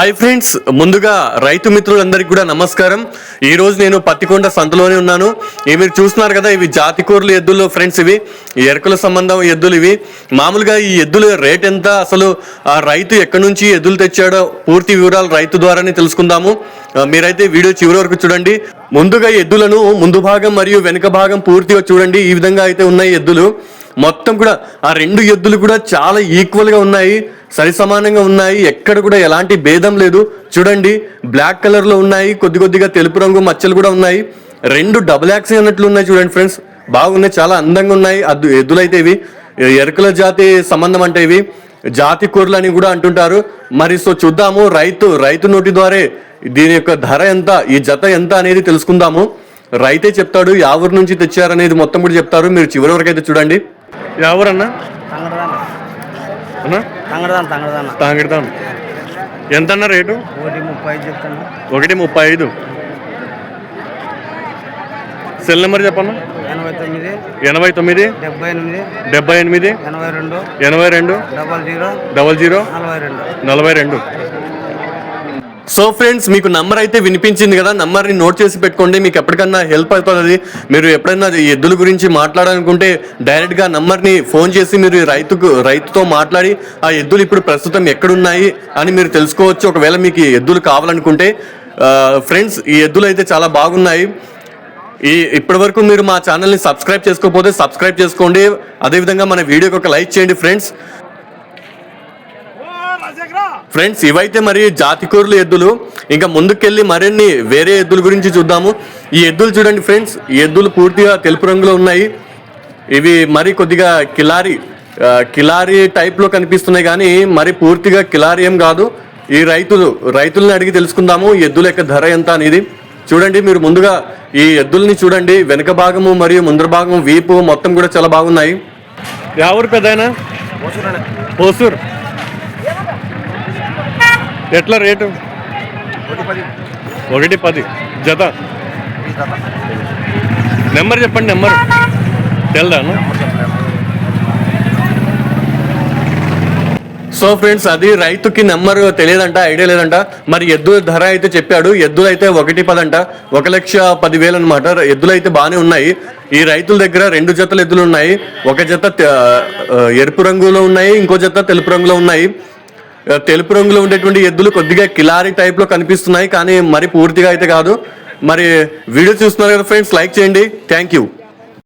Hi friends ముందుగా రైతు మిత్రులందరికీ కూడా నమస్కారం. ఈ రోజు నేను పత్తికొండ సంతలోనే ఉన్నాను. ఇవి మీరు చూస్తున్నారు కదా ఇవి జాతికూరలు ఎద్దులు ఫ్రెండ్స్ ఇవి. ఈ ఎరకల సంబంధం ఎద్దులు ఇవి. మామూలుగా ఈ ఎద్దుల రేట్ ఎంత? అసలు ఆ రైతు ఎక్కడి నుంచి ఎద్దులు తెచ్చాడో పూర్తి వివరాలు రైతు ద్వారానే తెలుసుకుందాము. మీరైతే వీడియో చివరి వరకు చూడండి. ముందుగా ఎద్దులను ముందు భాగం మరియు వెనుక భాగం పూర్తిగా చూడండి. ఈ విధంగా అయితే ఉన్నాయి ఎద్దులు. మొత్తం కూడా ఆ రెండు ఎద్దులు కూడా చాలా ఈక్వల్గా ఉన్నాయి సరి సమానంగా ఉన్నాయి. ఎక్కడ కూడా ఎలాంటి భేదం లేదు. చూడండి బ్లాక్ కలర్లో ఉన్నాయి కొద్ది కొద్దిగా తెలుపు రంగు మచ్చలు కూడా ఉన్నాయి. రెండు డబుల్ యాక్సీ అన్నట్లు ఉన్నాయి చూడండి ఫ్రెండ్స్ బాగున్నాయి చాలా అందంగా ఉన్నాయి. అద్దు ఎద్దులు అయితే ఇవి. ఎరుకల జాతి సంబంధం అంటే ఇవి. జాతి కూరలు అని కూడా అంటుంటారు. మరి సో చూద్దాము రైతు రైతు నోటి ద్వారే దీని యొక్క ధర ఎంత ఈ జత ఎంత అనేది తెలుసుకుందాము. రైతే చెప్తాడు యావూరు నుంచి తెచ్చారనేది మొత్తం కూడా చెప్తారు. మీరు చివరి వరకు అయితే చూడండి. తంగడదాన. అన్నా? తంగడదాన ఎంత అన్న రేటు? ఒకటి ముప్పై ఐదు చెప్తాను. ఒకటి ముప్పై ఐదు. సెల్ నెంబర్ చెప్పన్నా? ఎనభై తొమ్మిది ఎనభై తొమ్మిది డెబ్బై ఎనిమిది డెబ్బై ఎనిమిది ఎనభై రెండు ఎనభై రెండు డబల్ జీరో డబల్ జీరో నలభై రెండు. నలభై రెండు. సో ఫ్రెండ్స్ మీకు నంబర్ అయితే వినిపించింది కదా నంబర్ని నోట్ చేసి పెట్టుకోండి మీకు ఎప్పటికన్నా హెల్ప్ అవుతుంది. మీరు ఎప్పుడైనా ఎద్దుల గురించి మాట్లాడాలనుకుంటే డైరెక్ట్గా నంబర్ని ఫోన్ చేసి మీరు రైతుకు రైతుతో మాట్లాడి ఆ ఎద్దులు ఇప్పుడు ప్రస్తుతం ఎక్కడున్నాయి? అని మీరు తెలుసుకోవచ్చు. ఒకవేళ మీకు ఎద్దులు కావాలనుకుంటే ఫ్రెండ్స్ ఈ ఎద్దులు అయితే చాలా బాగున్నాయి. ఈ ఇప్పటివరకు మీరు మా ఛానల్ని సబ్స్క్రైబ్ చేసుకోకపోతే సబ్స్క్రైబ్ చేసుకోండి. అదేవిధంగా మన వీడియోకి ఒక లైక్ చేయండి ఫ్రెండ్స్ ఫ్రెండ్స్ ఇవైతే మరి జాతికూరలు ఎద్దులు. ఇంకా ముందుకెళ్ళి మరిన్ని వేరే ఎద్దుల గురించి చూద్దాము. ఈ ఎద్దులు చూడండి ఫ్రెండ్స్ ఈ ఎద్దులు పూర్తిగా తెలుపు రంగులో ఉన్నాయి. ఇవి మరి కొద్దిగా కిలారి కిలారి టైప్లో కనిపిస్తున్నాయి కానీ మరి పూర్తిగా కిలారి ఏం కాదు. ఈ రైతులు రైతుల్ని అడిగి తెలుసుకుందాము ఈ ఎద్దుల యొక్క ధర ఎంత అనేది. చూడండి మీరు ముందుగా ఈ ఎద్దుల్ని చూడండి. వెనక భాగము మరియు ముందర భాగము వీపు మొత్తం కూడా చాలా బాగున్నాయి. ఎవరు పెద్దయినా పోసూర్ ఎట్లా రేటు? ఒకటి పది. జత? నెంబర్ చెప్పండి నెంబర్. తెల్దాను? సో ఫ్రెండ్స్ అది రైతుకి నెంబర్ తెలియదంట ఐడియా లేదంట. మరి ఎద్దుల ధర అయితే చెప్పాడు ఎద్దులు అయితే ఒకటి పదంట. ఒక లక్ష పదివేలు అనమాట ఎద్దులు అయితే బాగానే ఉన్నాయి. ఈ రైతుల దగ్గర రెండు జతలు ఎద్దులు ఉన్నాయి. ఒక జత ఎరుపు రంగులో ఉన్నాయి ఇంకో జత తెలుపు రంగులో ఉన్నాయి. తెలుపు రంగులో ఉండేటువంటి ఎద్దులు కొద్దిగా కిలారీ టైప్లో కనిపిస్తున్నాయి కానీ మరి పూర్తిగా అయితే కాదు. మరి వీడియో చూస్తున్నారు కదా ఫ్రెండ్స్ లైక్ చేయండి. Thank you